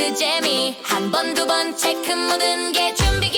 그 재미 한 번 두 번 체크 모든 게 준비